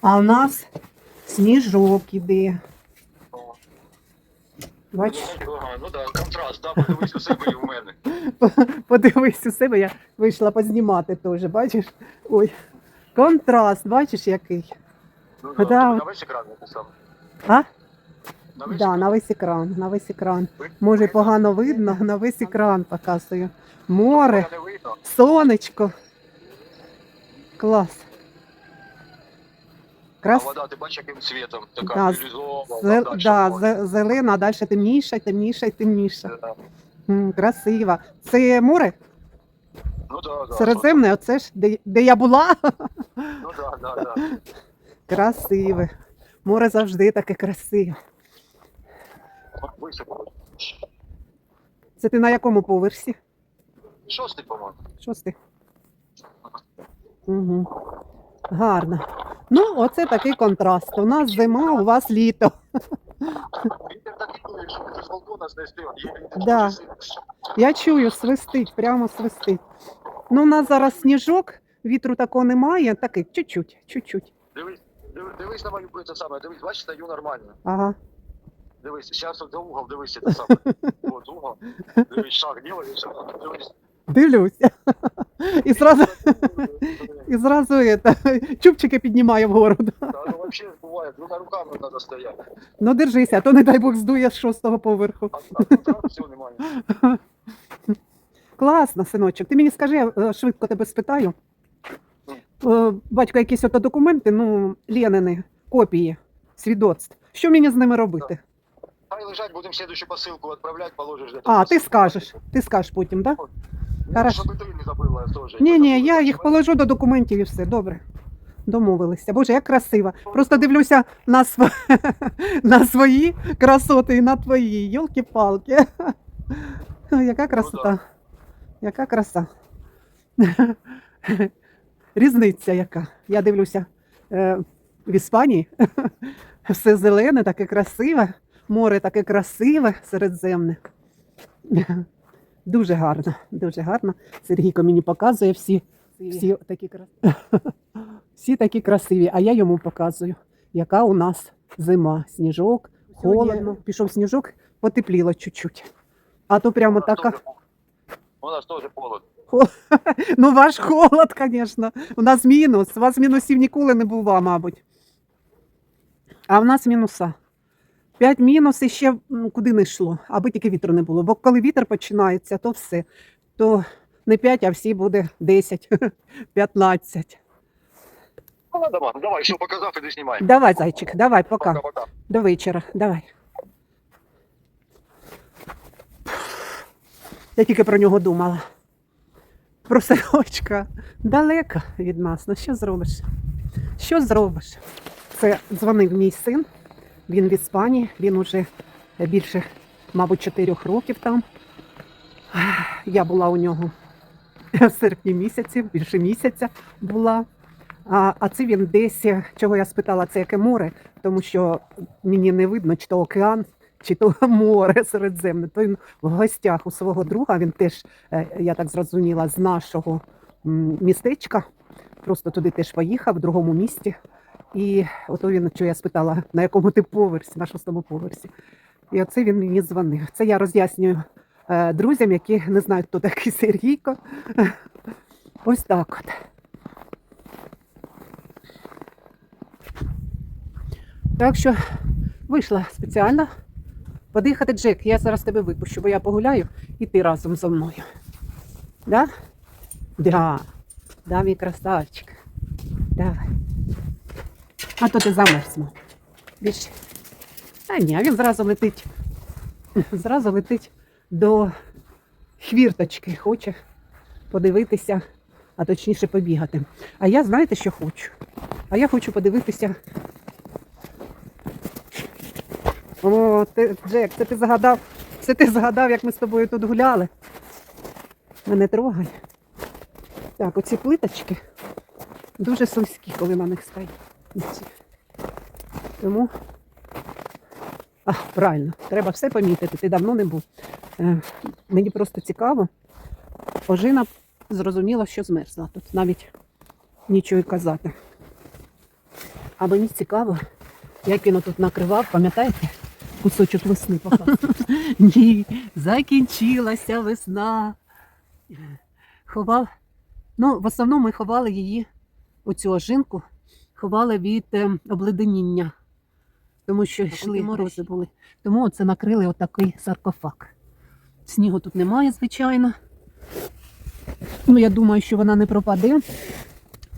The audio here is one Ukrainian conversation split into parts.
А в нас сніжок іде. Бачиш, ну так, контраст, да, подивись у себе і у мене. подивись у себе, я вийшла познімати теж, бачиш? Ой, контраст, бачиш який? Ну, Да. да. На весь екран написав. А? На весь Да, екран. на весь екран, на весь екран. Ви- Може, погано видно, на весь екран показую. Море, Не видно. сонечко. Клас. А вода, ти бачиш, яким цвітом? Така Да, бірюзова, Зе... дальше Да, зелена, а далі темніша, темніша, темніша. Да. М, красиво. Це море Ну да, да. Середземне, оце ж де, де я була. Ну да, да, да. Красиве. Море завжди таке красиве. Високо. Це ти на якому поверсі? Шостий, по-моєму. Шостий. Угу. Гарно. Ну, оце такий контраст. У нас зима, у вас літо. Вітер такий, коли якщо ти з балкона є Да. Я чую, свистить, прямо свистить. Ну, у нас зараз сніжок, вітру такого немає, такий чуть-чуть, чуть-чуть. Дивись, дивись, дивись на мою це саме, дивись, бачиш, стою нормально. Ага. Дивись, зараз за угол дивись це саме. От угол. Дивись, шаг делаєш, дивись. Дивлюся. І зразу, і зразу это, чубчики піднімає вгору. да. Ну вообще буває, двома руками треба стояти. Ну держися, а то не дай Бог здує з шостого поверху. А, а тут раз всього немає. Класно, синочок. Ти мені скажи, я е, швидко тебе спитаю. Е, Батько, якісь ото документи, ну, Ленини, копії, свідоцтв. Що мені з ними робити? Хай лежать, будемо слідущу посилку відправляти, положиш де А, ти скажеш. Ти скажеш потім, так? Да? Ну, Хорошо. щоб ти не забула теж. Ні, ні, я їх положу до документів і все. Добре. Домовилися. Боже, як красиво. Просто дивлюся на, св... на свої красоти і на твої. Йолки-палки. Яка красота. Яка краса. Різниця яка. Я дивлюся е, в Іспанії. Все зелене, таке красиве. Море таке красиве, середземне. Дуже гарно, дуже гарно. Сергійко мені показує всі, всі такі красиві. Всі такі красиві, а я йому показую, яка у нас зима. Сніжок, холодно. Пішов сніжок, потепліло чуть-чуть. А то прямо така. У нас теж холод. Ну, ваш холод, звісно. У нас мінус. У вас мінусів ніколи не було, мабуть. А в нас мінуса. П'ять мінус і ще куди не йшло, аби тільки вітру не було. Бо коли вітер починається, то все. То не 5, а всі буде 10, 15. Ну, мам, давай, що показав, іди знімай. Давай, зайчик, давай, пока. Пока-пока. До вечора. Давай. Я тільки про нього думала. Про сирочка. Далеко від нас. Ну що зробиш? Що зробиш? Це дзвонив мій син. Він в Іспанії, він уже більше, мабуть, 4 років там. Я була у нього в серпні місяці, більше місяця була. А, а це він десь, чого я спитала, це яке море, тому що мені не видно, чи то океан, чи то море середземне. То він в гостях у свого друга, він теж, е, я так зрозуміла, з нашого містечка. Просто туди теж поїхав, в другому місті. І ото він, що я спитала, на якому ти поверсі, на шостому поверсі. І оце він мені дзвонив. Це я роз'яснюю е, друзям, які не знають, хто такий Сергійко. Ось так от. Так що вийшла спеціально подихати, Джек. Я зараз тебе випущу, бо я погуляю і ти разом зі мною. Да? Да. Да, мій красавчик. Давай. А то ти замерз, мам. Більше. А ні, він зразу летить. Зразу летить до хвірточки. Хоче подивитися, а точніше побігати. А я знаєте, що хочу? А я хочу подивитися О, ти, Джек, це ти загадав, це ти згадав, як ми з тобою тут гуляли. Мене трогай. Так, оці плиточки дуже слизькі, коли на них стоїть. Оці. Тому, а, правильно, треба все помітити, ти давно не був. Е, мені просто цікаво. Ожина зрозуміла, що змерзла тут. Навіть нічого й казати. А мені цікаво, як він тут накривав, пам'ятаєте? Кусочок весни показував. Ні, закінчилася весна. Ховав. Ну, в основному ми ховали її, оцю ожинку, ховали від е, обледеніння, тому що йшли морози були. Тому оце накрили отакий саркофаг. Снігу тут немає, звичайно. Ну, я думаю, що вона не пропаде,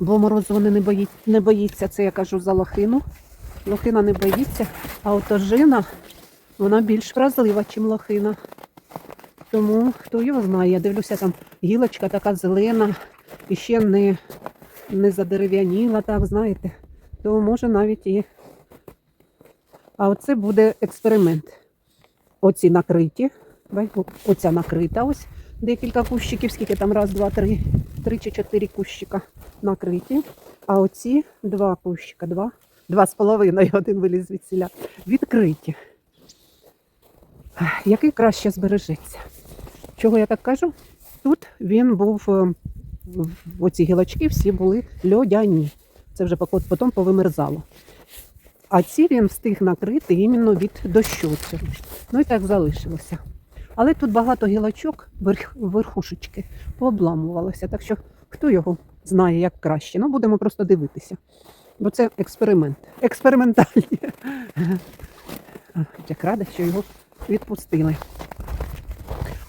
бо морозу вони не, бої... не боїться. Це я кажу за лохину. Лохина не боїться, а от ожина, вона більш вразлива, ніж лохина. Тому хто його знає, я дивлюся, там гілочка така зелена і ще не, не задерев'яніла, так, знаєте. То може навіть і. А оце буде експеримент. Оці накриті. Оця накрита ось декілька кущиків, скільки там раз, два, три, три чи чотири кущика накриті. А оці два кущика, два, два з половиною, один виліз звідсіля, відкриті. Який краще збережеться. Чого я так кажу? Тут він був, е, в- оці гілочки всі були льодяні. Це вже потім повимерзало. А ці він встиг накрити іменно від дощу. Ну і так залишилося. Але тут багато гілочок, верх, верхушечки, пообламувалося. Так що хто його знає, як краще. Ну, будемо просто дивитися. Бо це експеримент. Експериментальні. Як рада, що його відпустили.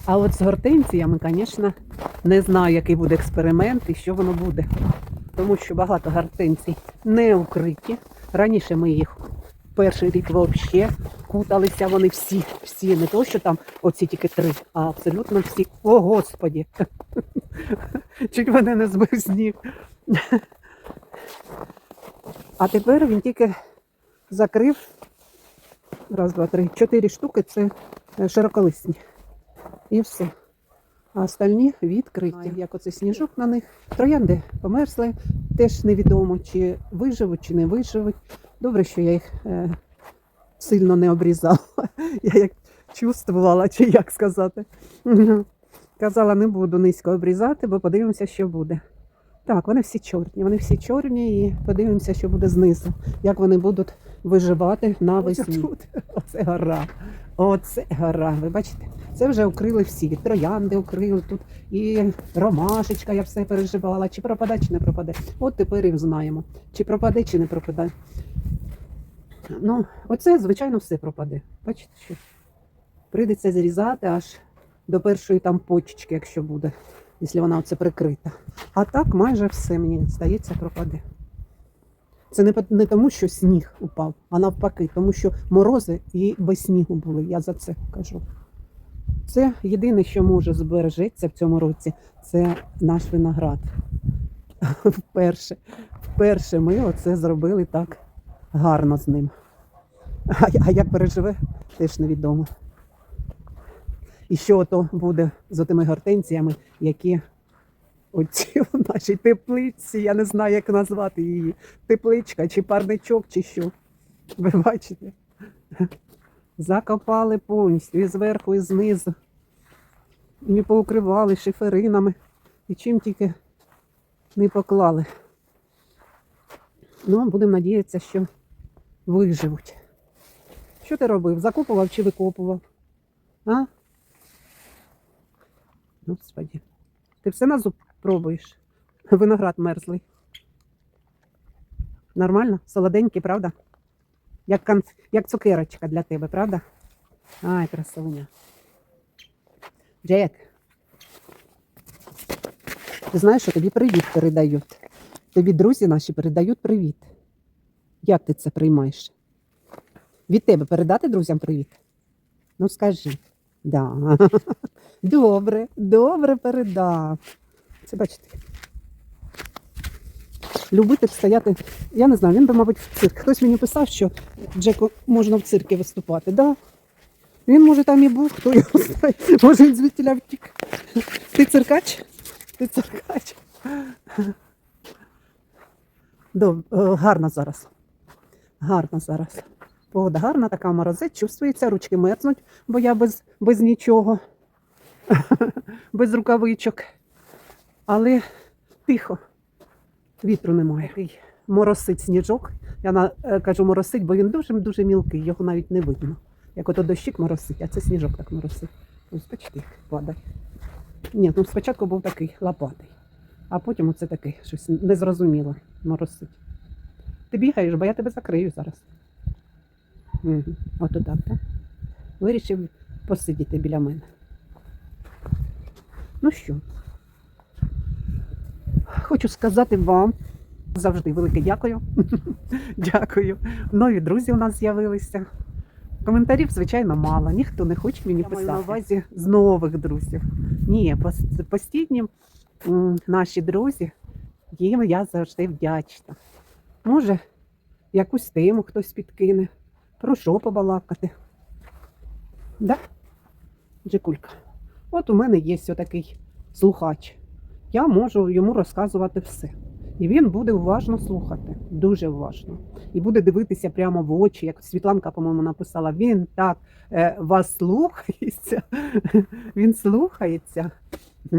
А от з гортензіями, звісно, не знаю, який буде експеримент і що воно буде. Тому що багато гортензій не укриті. Раніше ми їх перший рік взагалі куталися вони всі, всі, не то, що там оці тільки три, а абсолютно всі. О, Господі! Чуть мене не збив сніг. А тепер він тільки закрив раз, два, три, чотири штуки це широколисні. І все. А остальні відкриті. Як оце сніжок на них. Троянди померзли. Теж невідомо, чи виживуть, чи не виживуть. Добре, що я їх е, сильно не обрізала. Я як чувствувала, чи як сказати. Казала, не буду низько обрізати, бо подивимося, що буде. Так, вони всі чорні. Вони всі чорні і подивимося, що буде знизу. Як вони будуть виживати навесні. Тут оце гора. Оце гора. Ви бачите? Це вже укрили всі. Троянди укрили тут, і ромашечка, я все переживала. Чи пропаде, чи не пропаде. От тепер і знаємо, чи пропаде, чи не пропаде. Ну, оце, звичайно, все пропаде. Бачите, що прийдеться зрізати аж до першої там почечки, якщо буде, якщо вона оце прикрита. А так майже все, мені здається, пропаде. Це не, не тому, що сніг упав, а навпаки, тому що морози і без снігу були. Я за це кажу. Це єдине, що може збережеться в цьому році, це наш виноград. Вперше, вперше ми оце зробили так гарно з ним. А, як переживе, теж невідомо. І що то буде з отими гортензіями, які оці в нашій теплиці, я не знаю, як назвати її. Тепличка чи парничок, чи що. Ви бачите? Закопали повністю і зверху, і знизу. І поукривали шиферинами. І чим тільки не поклали. Ну, будемо надіятися, що виживуть. Що ти робив? Закопував чи викопував? А? Господи. Ти все на зуб пробуєш? Виноград мерзлий. Нормально? Солоденький, правда? Як, кан... Як цукерочка для тебе, правда? Ай, красуня. Джек. Ти знаєш, що тобі привіт передають. Тобі друзі наші передають привіт. Як ти це приймаєш? Від тебе передати друзям привіт? Ну скажи. Да. Добре, добре передав. Це бачите. Любитель стояти. Я не знаю, він би, мабуть, в цирк. Хтось мені писав, що Джеку можна в циркі виступати. Да. Він, може, там і був, хто його знає. Може, він звідтіля втік. Ти циркач? Ти циркач. Доб... е, Гарно зараз. Гарно зараз. Погода гарна, така морозець, чувствується, ручки мерзнуть, бо я без, без нічого, без рукавичок. Але тихо. Вітру немає. Моросить сніжок. Я на, е, кажу моросить, бо він дуже-дуже мілкий, його навіть не видно. Як ото дощик моросить, а це сніжок так моросить. Ось бачите, падає. Ні, ну спочатку був такий лопатий, а потім оце такий, щось незрозуміло моросить. Ти бігаєш, бо я тебе закрию зараз. Угу. Ото так, так? Вирішив посидіти біля мене. Ну що, хочу сказати вам завжди велике дякую. дякую. Нові друзі у нас з'явилися. Коментарів, звичайно, мало. Ніхто не хоче мені писати. на увазі з нових друзів. Ні, постійні наші друзі, їм я завжди вдячна. Може, якусь тему хтось підкине, про що побалакати. Да? Джекулька. От у мене є отакий слухач. Я можу йому розказувати все. І він буде уважно слухати, дуже уважно. І буде дивитися прямо в очі, як Світланка, по-моєму, написала. Він так е, вас слухається. Він слухається.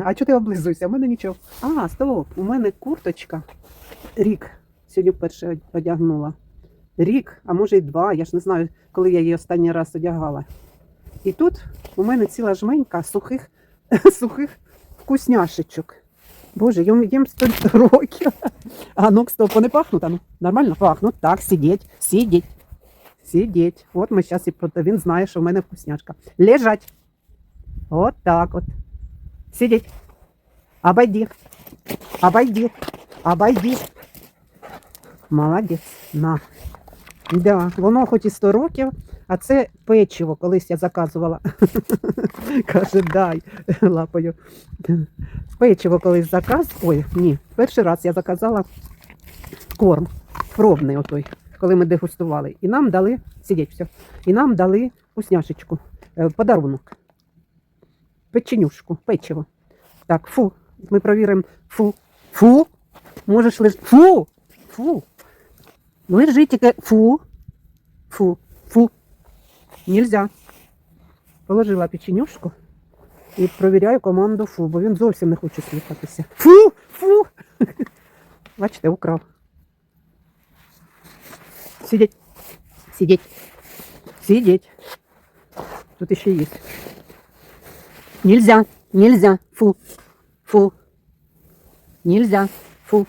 А чого ти облизуєшся? У мене нічого. А, стоп, у мене курточка. Рік. Сьогодні вперше одягнула. Рік, а може й два. Я ж не знаю, коли я її останній раз одягала. І тут у мене ціла жменька сухих, сухих вкусняшечок. Боже, їм, їм 100 років. А ну, стоп, вони пахнуть, а ну, нормально пахнуть. Так, сидіть, сидіть, сидіть. От ми зараз і про- він знає, що в мене вкусняшка. Лежать. От так от. Сидіть. Обойди. Обойди. Обойди. Молодець. На. Да, воно хоч і 100 років, а це печиво, колись я заказувала. Каже, дай лапою. Печиво колись заказ. Ой, ні, перший раз я заказала корм пробний отой, коли ми дегустували. І нам дали, сидіть все, і нам дали вкусняшечку, е, подарунок. Печенюшку, печиво. Так, фу. Ми провіримо. Фу. Фу. Можеш лиш. Фу. Фу. Лежи тільки. Фу. Фу. Фу. Нельзя. Положила печенюшку і провіряю команду фу, бо він зовсім не хоче слухатися. Фу! Фу! Бачите, украв. Сидіть. Сидіть. Сидіть. Тут іще є. Нельзя. Нельзя. Фу. Фу. Нельзя. Фу.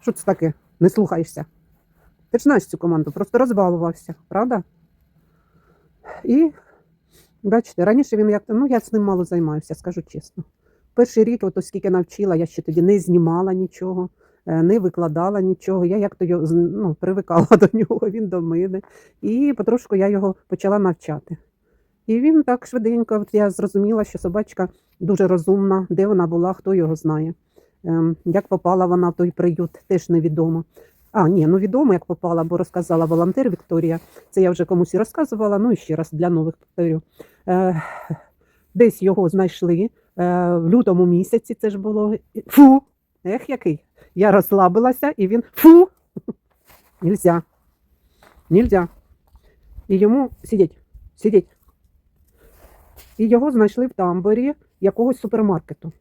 Що це таке? Не слухаєшся. Ти ж знаєш цю команду, просто розбалувався, правда? І бачите, раніше він як ну я з ним мало займаюся, скажу чесно. Перший рік, от скільки навчила, я ще тоді не знімала нічого, е, не викладала нічого. Я як то його ну, привикала до нього, він до мене. І потрошку я його почала навчати. І він так швиденько, от я зрозуміла, що собачка дуже розумна, де вона була, хто його знає. Ем, Як попала вона в той приют, теж невідомо. А, ні, ну відомо, як попала, бо розказала волонтер Вікторія. Це я вже комусь і розказувала, ну і ще раз для нових повторю. Е, десь його знайшли е, в лютому місяці, це ж було. Фу! Ех, який. Я розслабилася, і він фу! Нельзя. Нельзя. І йому сидіть, сидіть. І його знайшли в тамбурі якогось супермаркету.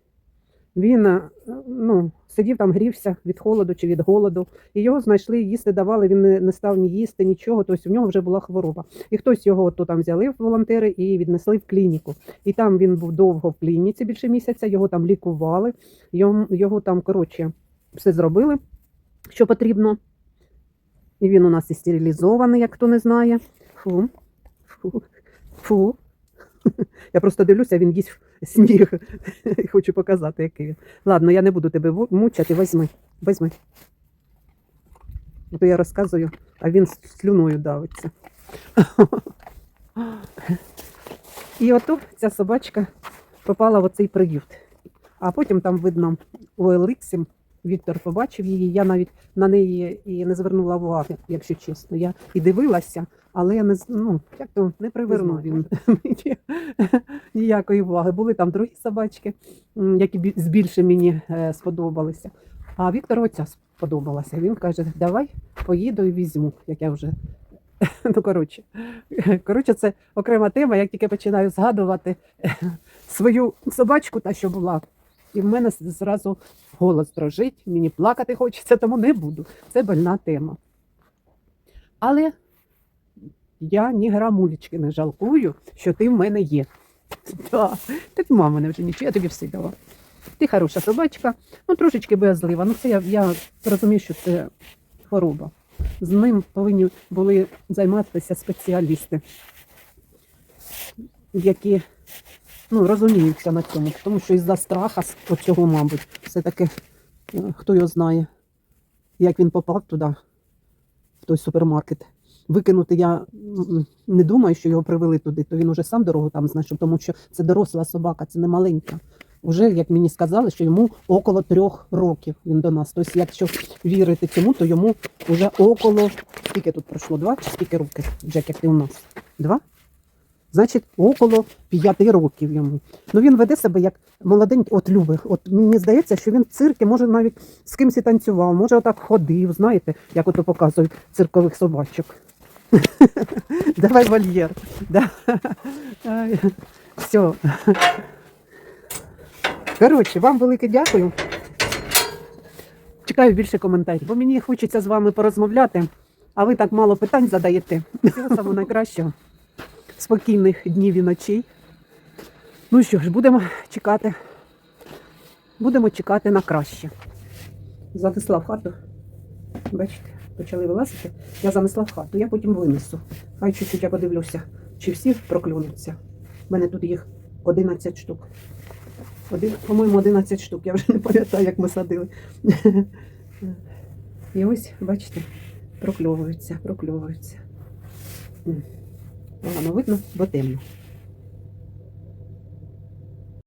Він е, ну, сидів там, грівся від холоду чи від голоду, і його знайшли, їсти давали, він не, став ні їсти, нічого, тобто в нього вже була хвороба. І хтось його то там взяли волонтери і віднесли в клініку. І там він був довго в клініці, більше місяця, його там лікували, його, його там, коротше, все зробили, що потрібно. І він у нас і стерилізований, як хто не знає. Фу. Фу. Фу. Я просто дивлюся, він їсть сніг. Хочу показати, який він. Ладно, я не буду тебе мучати, візьми. Візьми. То я розказую, а він слюною давиться. І ото ця собачка попала в оцей приют. А потім там видно у Еликсі Віктор побачив її. Я навіть на неї і не звернула уваги, якщо чесно. Я і дивилася, але я не ну, як то не привернув він ніякої уваги. Були там другі собачки, які бі- більше мені е, сподобалися. А Віктору оця сподобалася. Він каже: давай поїду і візьму, як я вже. Ну, коротше, коротше, це окрема тема. Як тільки починаю згадувати свою собачку, та що була і в мене зразу голос дрожить, мені плакати хочеться, тому не буду. Це больна тема. Але я ні грамулечки не жалкую, що ти в мене є. Да. Ти мама мене вже нічого, я тобі все дала. Ти хороша собачка, ну трошечки боязлива. Ну це я, я розумію, що це хвороба. З ним повинні були займатися спеціалісти, які ну, розуміються на цьому, тому що із-за страха цього, мабуть, все-таки е, хто його знає, як він попав туди, в той супермаркет. Викинути я не думаю, що його привели туди, то він уже сам дорогу там знайшов, тому що це доросла собака, це не маленька. Уже, як мені сказали, що йому около трьох років він до нас. Тобто, якщо вірити цьому, то йому вже около скільки тут пройшло? Два чи скільки років, Джек, як ти у нас? Два? Значить, около п'яти років йому. Ну він веде себе як молоденький, от любить. От мені здається, що він в циркі може навіть з кимось і танцював, може отак ходив, знаєте, як ото показують циркових собачок. Давай вольєр. Да. Все. Коротше, вам велике дякую. Чекаю більше коментарів, бо мені хочеться з вами порозмовляти, а ви так мало питань задаєте. Всього самого найкращого. Спокійних днів і ночей. Ну що ж, будемо чекати. Будемо чекати на краще. Занесла в хату. Бачите, почали вилазити. Я занесла в хату, я потім винесу. Хай чуть-чуть я подивлюся, чи всі проклюнуться. У мене тут їх 11 штук. Один, по-моєму, 11 штук. Я вже не пам'ятаю, як ми садили. І ось, бачите, прокльовуються, прокльовуються. Погано видно, бо темно.